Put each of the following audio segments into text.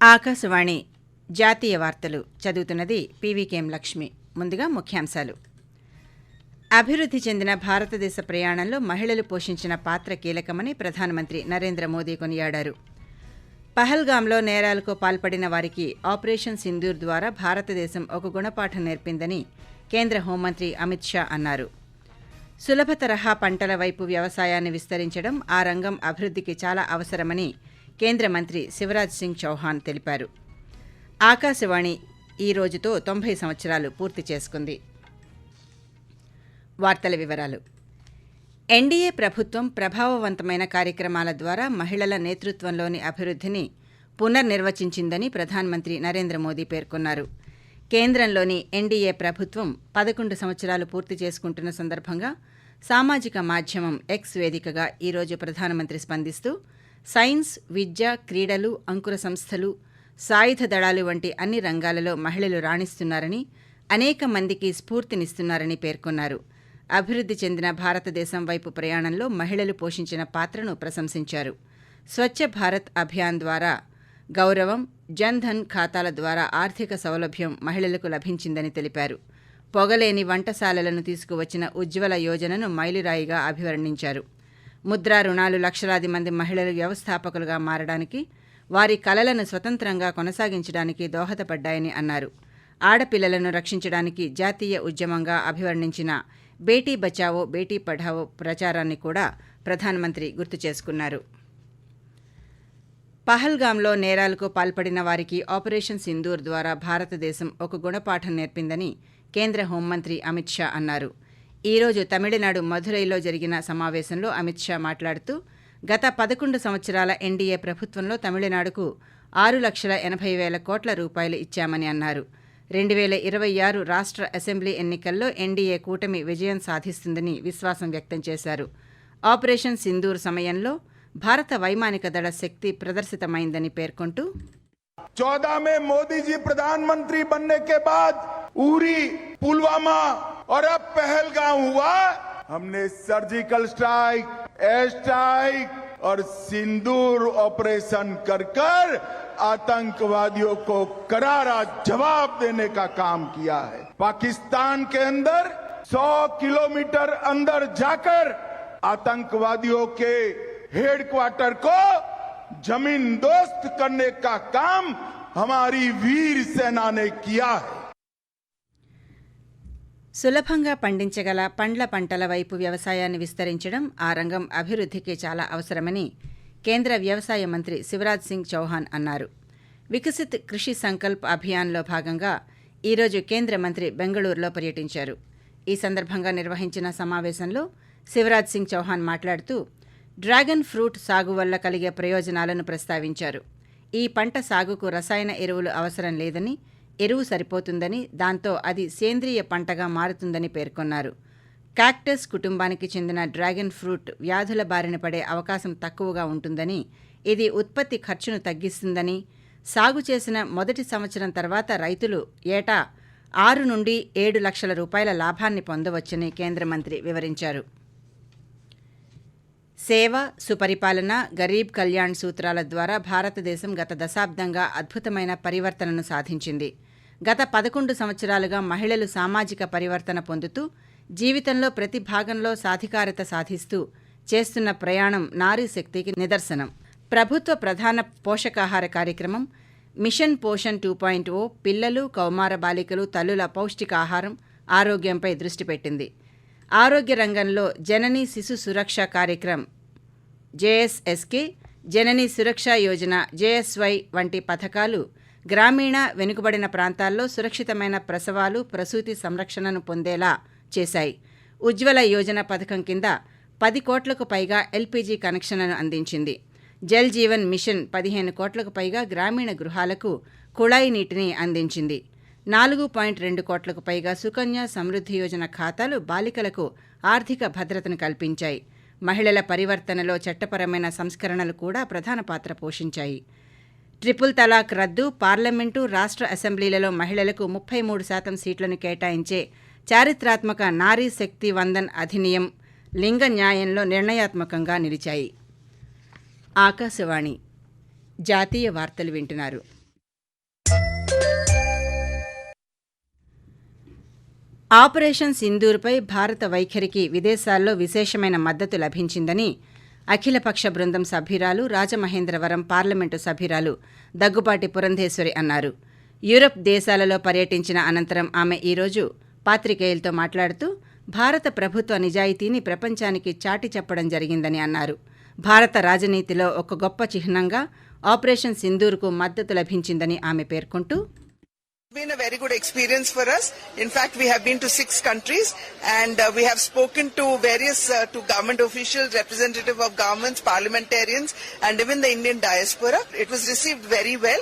ఆకాశవాణి జాతీయ వార్తలు చదువుతున్నది పీవీకేఎం లక్ష్మి. ముందుగా ముఖ్యాంశాలు. అభివృద్ధి చెందిన భారతదేశ ప్రయాణంలో మహిళలు పోషించిన పాత్ర కీలకమని ప్రధానమంత్రి నరేంద్ర మోదీ కొనియాడారు. పహల్గాంలో నేరాలకు పాల్పడిన వారికి ఆపరేషన్ సింధూర్ ద్వారా భారతదేశం ఒక గుణపాఠం నేర్పిందని కేంద్ర హోంమంత్రి అమిత్ షా అన్నారు. సులభ తరహా పంటల వైపు వ్యవసాయాన్ని విస్తరించడం ఆ రంగం అభివృద్ధికి చాలా అవసరమని కేంద్ర మంత్రి శివరాజ్ సింగ్ చౌహాన్ తెలిపారు. ఆకాశవాణి ఈ రోజుతో తొంభై సంవత్సరాలు పూర్తి చేసుకుంది. వార్తల వివరాలు. ఎన్డీఏ ప్రభుత్వం ప్రభావవంతమైన కార్యక్రమాల ద్వారా మహిళల నేతృత్వంలోని అభివృద్ధిని పునర్నిర్వచించిందని ప్రధానమంత్రి నరేంద్ర మోదీ పేర్కొన్నారు. కేంద్రంలోని ఎన్డీఏ ప్రభుత్వం పదకొండు సంవత్సరాలు పూర్తి చేసుకుంటున్న సందర్భంగా సామాజిక మాధ్యమం ఎక్స్ వేదికగా ఈరోజు ప్రధానమంత్రి స్పందిస్తూ సైన్స్ విద్య క్రీడలు అంకుర సంస్థలు సాయుధ దళాలు వంటి అన్ని రంగాలలో మహిళలు రాణిస్తున్నారని అనేక మందికి స్ఫూర్తినిస్తున్నారని పేర్కొన్నారు. అభివృద్ధి చెందిన భారతదేశం వైపు ప్రయాణంలో మహిళలు పోషించిన పాత్రను ప్రశంసించారు. స్వచ్ఛ భారత్ అభియాన్ ద్వారా గౌరవం జన్ ధన్ ఖాతాల ద్వారా ఆర్థిక సౌలభ్యం మహిళలకు లభించిందని తెలిపారు. పొగలేని వంటశాలలను తీసుకువచ్చిన ఉజ్వల యోజనను మైలురాయిగా అభివర్ణించారు. ముద్రా రుణాలు లక్షలాది మంది మహిళలు వ్యవస్థాపకులుగా మారడానికి వారి కలలను స్వతంత్రంగా కొనసాగించడానికి దోహదపడ్డాయని అన్నారు. ఆడపిల్లలను రక్షించడానికి జాతీయ ఉద్యమంగా అభివర్ణించిన బేటీ బచావో బేటీ పఢావో ప్రచారాన్ని కూడా ప్రధానమంత్రి గుర్తు చేసుకున్నారు. పహల్గాంలో నేరాలకు పాల్పడిన వారికి ఆపరేషన్ సింధూర్ ద్వారా భారతదేశం ఒక గుణపాఠం నేర్పిందని కేంద్ర హోంమంత్రి అమిత్ షా అన్నారు. ఈరోజు తమిళనాడు మధురైలో జరిగిన సమావేశంలో అమిత్ షా మాట్లాడుతూ గత పదకొండు సంవత్సరాల ఎన్డీఏ ప్రభుత్వంలో తమిళనాడుకు ఆరు లక్షల ఎనభై వేల కోట్ల రూపాయలు ఇచ్చామని అన్నారు. రెండు వేల ఇరవై ఆరు రాష్ట్ర అసెంబ్లీ ఎన్నికల్లో ఎన్డీఏ కూటమి విజయం సాధిస్తుందని విశ్వాసం వ్యక్తం చేశారు. ఆపరేషన్ సింధూర్ సమయంలో భారత వైమానిక దళ శక్తి ప్రదర్శితమైందని పేర్కొంటూ చౌదా మే మోదీజీ ప్రధానమంత్రి బన్నే కే బాద్ ఊరి పుల్వామా और अब पहलगांव हुआ, हमने सर्जिकल स्ट्राइक एयर स्ट्राइक और सिंदूर ऑपरेशन कर कर आतंकवादियों को करारा जवाब देने का काम किया है। पाकिस्तान के अंदर 100 किलोमीटर अंदर जाकर आतंकवादियों के हेडक्वार्टर को ज़मीन दोस्त करने का काम हमारी वीर सेना ने किया है। సులభంగా పండించగల పండ్ల పంటల వైపు వ్యవసాయాన్ని విస్తరించడం ఆ రంగం అభివృద్ధికి చాలా అవసరమని కేంద్ర వ్యవసాయ మంత్రి శివరాజ్ సింగ్ చౌహాన్ అన్నారు. వికసిత్ కృషి సంకల్ప్ అభియాన్లో భాగంగా ఈరోజు కేంద్ర మంత్రి బెంగళూరులో పర్యటించారు. ఈ సందర్భంగా నిర్వహించిన సమావేశంలో శివరాజ్ సింగ్ చౌహాన్ మాట్లాడుతూ డ్రాగన్ ఫ్రూట్ సాగు వల్ల కలిగే ప్రయోజనాలను ప్రస్తావించారు. ఈ పంట సాగుకు రసాయన ఎరువులు అవసరం లేదని ఎరువు సరిపోతుందని దాంతో అది సేంద్రియ పంటగా మారుతుందని పేర్కొన్నారు. కాక్టస్ కుటుంబానికి చెందిన డ్రాగన్ ఫ్రూట్ వ్యాధుల బారిన పడే అవకాశం తక్కువగా ఉంటుందని ఇది ఉత్పత్తి ఖర్చును తగ్గిస్తుందని సాగు చేసిన మొదటి సంవత్సరం తర్వాత రైతులు ఏటా ఆరు నుండి ఏడు లక్షల రూపాయల లాభాన్ని పొందవచ్చని కేంద్ర మంత్రి వివరించారు. సేవ సుపరిపాలన గరీబ్ కళ్యాణ్ సూత్రాల ద్వారా భారతదేశం గత దశాబ్దంగా అద్భుతమైన పరివర్తనను సాధించింది. గత పదకొండు సంవత్సరాలుగా మహిళలు సామాజిక పరివర్తన పొందుతూ జీవితంలో ప్రతి భాగంలో సాధికారత సాధిస్తూ చేస్తున్న ప్రయాణం నారీ శక్తికి నిదర్శనం. ప్రభుత్వ ప్రధాన పోషకాహార కార్యక్రమం mission Poshan two point O పిల్లలు కౌమార బాలికలు తల్లుల పౌష్టికాహారం ఆరోగ్యంపై దృష్టి పెట్టింది. ఆరోగ్య రంగంలో జననీ శిశు సురక్ష కార్యక్రమం జేఎస్ఎస్కే జననీ సురక్ష యోజన జేఎస్వై వంటి పథకాలు గ్రామీణ వెనుకబడిన ప్రాంతాల్లో సురక్షితమైన ప్రసవాలు ప్రసూతి సంరక్షణను పొందేలా చేశాయి. ఉజ్వల యోజన పథకం కింద పది కోట్లకు పైగా ఎల్పీజీ కనెక్షన్లను అందించింది. జల్ జీవన్ మిషన్ పదిహేను కోట్లకు పైగా గ్రామీణ గృహాలకు కుళాయి నీటిని అందించింది. నాలుగు పాయింట్ రెండు కోట్లకు పైగా సుకన్య సమృద్ధి యోజన ఖాతాలు బాలికలకు ఆర్థిక భద్రతను కల్పించాయి. మహిళల పరివర్తనలో చట్టపరమైన సంస్కరణలు కూడా ప్రధాన పాత్ర పోషించాయి. ట్రిపుల్ తలాక్ రద్దు పార్లమెంటు రాష్ట్ర అసెంబ్లీలలో మహిళలకు ముప్పై మూడు శాతం సీట్లను కేటాయించే చారిత్రాత్మక నారీ శక్తి వందన్ అధినియం లింగ న్యాయంలో నిర్ణయాత్మకంగా నిలిచాయి. ఆకాశవాణి. జాతీయ వార్తలు వింటున్నారు. ఆపరేషన్ సింధూర్పై భారత వైఖరికి విదేశాల్లో విశేషమైన మద్దతు లభించిందని అఖిలపక్ష బృందం సభ్యురాలు రాజమహేంద్రవరం పార్లమెంటు సభ్యురాలు దగ్గుబాటి పురంధేశ్వరి అన్నారు. యూరప్ దేశాలలో పర్యటించిన అనంతరం ఆమె ఈరోజు పాత్రికేయులతో మాట్లాడుతూ భారత ప్రభుత్వ నిజాయితీని ప్రపంచానికి చాటి చెప్పడం జరిగిందని అన్నారు. భారత రాజనీతిలో ఒక గొప్ప చిహ్నంగా ఆపరేషన్ సింధూర్కు మద్దతు లభించిందని ఆమె పేర్కొంటూ been a very good experience for us. In fact, we have been to six countries and uh, we have spoken to various uh, to government officials, representative of governments, parliamentarians, and even the Indian diaspora. It was received very well,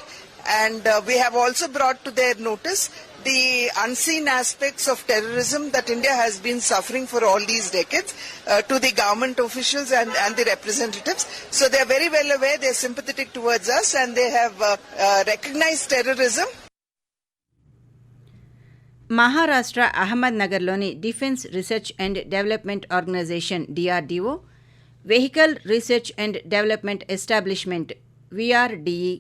and uh, we have also brought to their notice the unseen aspects of terrorism that India has been suffering for all these decades uh, to the government officials and, and the representatives. So they are very well aware, they are sympathetic towards us, and they have uh, uh, recognized terrorism Maharashtra Ahmed నగర్లోని defence research and development organisation DRDO vehicle research and development establishment VRDE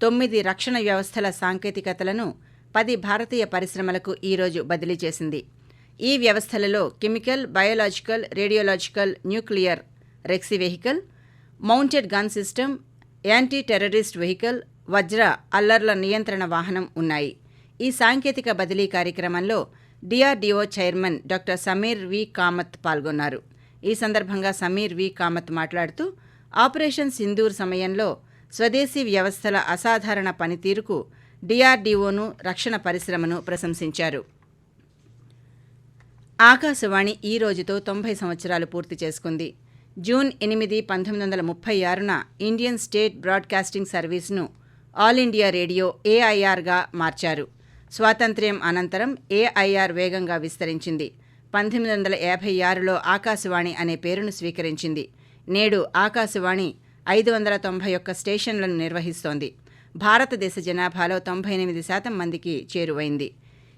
తొమ్మిది రక్షణ వ్యవస్థల సాంకేతికతలను పది భారతీయ పరిశ్రమలకు ఈరోజు బదిలీ చేసింది. ఈ వ్యవస్థలలో chemical biological radiological nuclear recce vehicle mounted gun system anti terrorist vehicle Vajra అల్లర్ల నియంత్రణ వాహనం ఉన్నాయి. ఈ సాంకేతిక బదిలీ కార్యక్రమంలో DRDO chairman doctor Sameer V. Kamat పాల్గొన్నారు. ఈ సందర్భంగా సమీర్ వి. కామత్ మాట్లాడుతూ ఆపరేషన్ సింధూర్ సమయంలో స్వదేశీ వ్యవస్థల అసాధారణ పనితీరుకు డిఆర్డీఓను రక్షణ పరిశ్రమను ప్రశంసించారు. ఆకాశవాణి ఈ రోజుతో తొంభై సంవత్సరాలు పూర్తి చేసుకుంది. జూన్ ఎనిమిది పంతొమ్మిది వందల ముప్పై ఆరున ఇండియన్ స్టేట్ బ్రాడ్కాస్టింగ్ సర్వీస్ను ఆల్ ఇండియా రేడియో ఏఐఆర్గా మార్చారు. స్వాతంత్ర్యం అనంతరం ఏఐఆర్ వేగంగా విస్తరించింది. పంతొమ్మిది వందల యాభై ఆరులో ఆకాశవాణి అనే పేరును స్వీకరించింది. నేడు ఆకాశవాణి ఐదు వందల తొంభై ఒక్క స్టేషన్లను నిర్వహిస్తోంది. భారతదేశ జనాభాలో తొంభై ఎనిమిది శాతం మందికి చేరువైంది.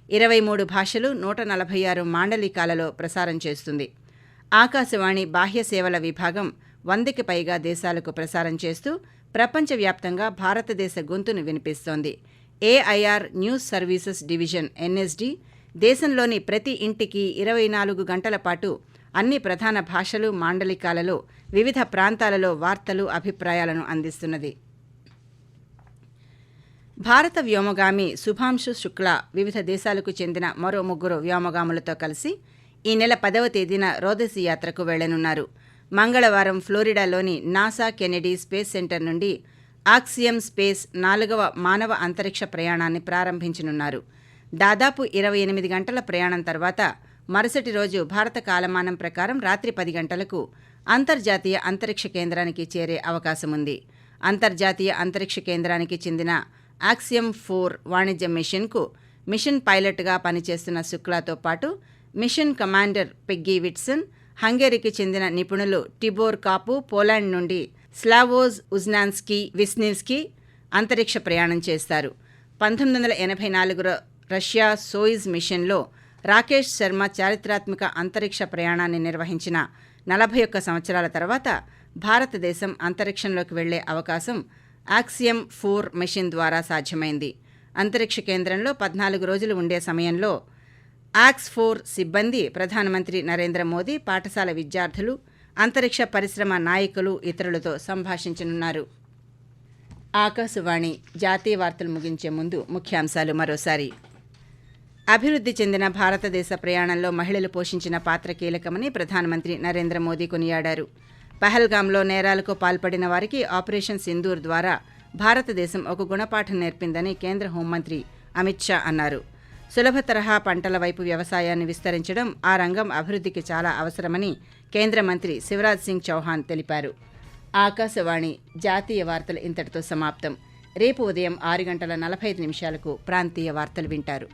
ఇరవై మూడు భాషలు నూట నలభై ఆరు మాండలికాలలో ప్రసారం చేస్తుంది. ఆకాశవాణి బాహ్య సేవల విభాగం వందకి పైగా దేశాలకు ప్రసారం చేస్తూ ప్రపంచవ్యాప్తంగా భారతదేశ గొంతును వినిపిస్తోంది. AIR news services division NSD దేశంలోని ప్రతి ఇంటికి ఇరవై నాలుగు గంటల పాటు అన్ని ప్రధాన భాషలు మాండలికాలలో వివిధ ప్రాంతాలలో వార్తలు అభిప్రాయాలను అందిస్తున్నది. భారత వ్యోమగామి శుభాంశు శుక్లా వివిధ దేశాలకు చెందిన మరో ముగ్గురు వ్యోమగాములతో కలిసి ఈ నెల పదవ తేదీన రోదసి యాత్రకు వెళ్ళనున్నారు. మంగళవారం ఫ్లోరిడాలోని నాసా కెనెడీ స్పేస్ సెంటర్ నుండి ఆక్సియం స్పేస్ నాలుగవ మానవ అంతరిక్ష ప్రయాణాన్ని ప్రారంభించనున్నారు. దాదాపు ఇరవై ఎనిమిది గంటల ప్రయాణం తర్వాత మరుసటి రోజు భారత కాలమానం ప్రకారం రాత్రి పది గంటలకు అంతర్జాతీయ అంతరిక్ష కేంద్రానికి చేరే అవకాశముంది. అంతర్జాతీయ అంతరిక్ష కేంద్రానికి చెందిన ఆక్సియం ఫోర్ వాణిజ్య మిషన్కు మిషన్ పైలట్గా పనిచేస్తున్న శుక్లాతో పాటు మిషన్ కమాండర్ పెగ్గీ విట్సన్ హంగేరీకి చెందిన నిపుణులు టిబోర్ కాపు పోలాండ్ నుండి స్లావోజ్ ఉజ్నాన్స్కీ విస్నివ్స్కీ అంతరిక్ష ప్రయాణం చేస్తారు. పంతొమ్మిది వందల ఎనభై నాలుగులో రష్యా సోయిజ్ మిషన్లో రాకేష్ శర్మ చారిత్రాత్మక అంతరిక్ష ప్రయాణాన్ని నిర్వహించిన నలభై ఒక్క సంవత్సరాల తర్వాత భారతదేశం అంతరిక్షంలోకి వెళ్ళే అవకాశం ఆక్సియం ఫోర్ మిషన్ ద్వారా సాధ్యమైంది. అంతరిక్ష కేంద్రంలో పద్నాలుగు రోజులు ఉండే సమయంలో ఆక్స్ ఫోర్ సిబ్బంది ప్రధానమంత్రి నరేంద్ర మోదీ పాఠశాల విద్యార్థులు అంతరిక్ష పరిశ్రమ నాయకులు ఇతరులతో సంభాషించనున్నారు. ఆకాశవాణి జాతీయ వార్తలు ముగించే ముందు ముఖ్యాంశాలు మరోసారి. అభివృద్ధి చెందిన భారతదేశ ప్రయాణంలో మహిళలు పోషించిన పాత్ర కీలకమని ప్రధానమంత్రి నరేంద్ర మోదీ కొనియాడారు. పహల్గాంలో నేరాలకు పాల్పడిన వారికి ఆపరేషన్ సింధూర్ ద్వారా భారతదేశం ఒక గుణపాఠం నేర్పిందని కేంద్ర హోంమంత్రి అమిత్ షా అన్నారు. సులభ తరహా పంటల వైపు వ్యవసాయాన్ని విస్తరించడం ఆ రంగం అభివృద్ధికి చాలా అవసరమని కేంద్ర మంత్రి శివరాజ్ సింగ్ చౌహాన్ తెలిపారు. ఆకాశవాణి జాతీయ వార్తలు ఇంతటితో సమాప్తం. రేపు ఉదయం ఆరు గంటల నలభై ఐదు నిమిషాలకు ప్రాంతీయ వార్తలు వింటారు.